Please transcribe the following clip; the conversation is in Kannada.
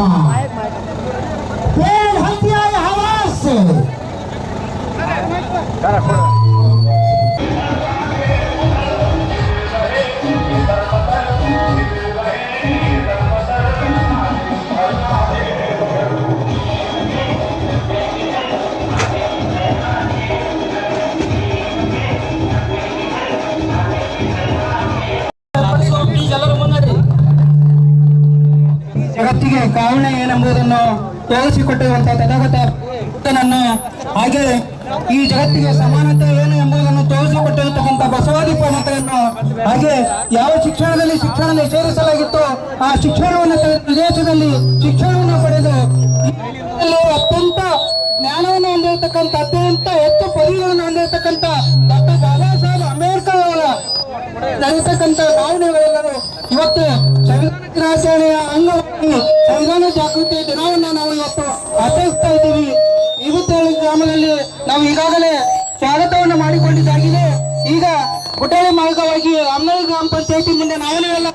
करना हवा से ಜಗತ್ತಿಗೆ ಕಾರಣ ಏನೆಂಬುದನ್ನು ತೋರಿಸಿಕೊಟ್ಟಿರುವಂತಹ ತಥಾಗತ ಬುದ್ಧನನ್ನು ಹಾಗೆ ಈ ಜಗತ್ತಿಗೆ ಸಮಾನತೆ ಏನು ಎಂಬುದನ್ನು ತೋರಿಸಿಕೊಟ್ಟಿರತಕ್ಕಂಥ ಬಸವಾದಿ ಮತವನ್ನು ಹಾಗೆ ಯಾವ ಶಿಕ್ಷಣದಲ್ಲಿ ಶಿಕ್ಷಣ ನಿಷೇಧಿಸಲಾಗಿತ್ತು ಆ ಶಿಕ್ಷಣವನ್ನು ಪ್ರದೇಶದಲ್ಲಿ ಶಿಕ್ಷಣವನ್ನು ಪಡೆದು ಅತ್ಯಂತ ಜ್ಞಾನವನ್ನು ಹೊಂದಿರತಕ್ಕಂಥ, ಅತ್ಯಂತ ಹೆಚ್ಚು ಪದವಿಗಳನ್ನು ಹೊಂದಿರತಕ್ಕಂಥ ಡಾಕ್ಟರ್ ಬಾಬಾ ಸಾಹೇಬ್ ಅಂಬೇಡ್ಕರ್ ಅವರ ನಡೆಸತಕ್ಕಂಥ ಭಾವನೆಗಳೆಲ್ಲರೂ ಇವತ್ತು ಸಂವಿಧಾನ ದಿನಾಚರಣೆಯ ಅಂಗವಾಗಿ ಸಂವಿಧಾನ ಜಾಗೃತಿ ದಿನವನ್ನ ನಾವು ಇವತ್ತು ಆಚರಿಸ್ತಾ ಇದ್ದೀವಿ. ಇವತ್ತೇಳು ಗ್ರಾಮದಲ್ಲಿ ನಾವು ಈಗಾಗಲೇ ಸ್ವಾಗತವನ್ನು ಮಾಡಿಕೊಂಡಿದ್ದಾಗಿದೆ. ಈಗ ಗುಡ್ಡಳ್ಳಿ ಮಾರ್ಗವಾಗಿ ಅಮ್ಮ ಗ್ರಾಮ ಪಂಚಾಯತಿ ಮುಂದೆ ನಾವೇನೆಲ್ಲ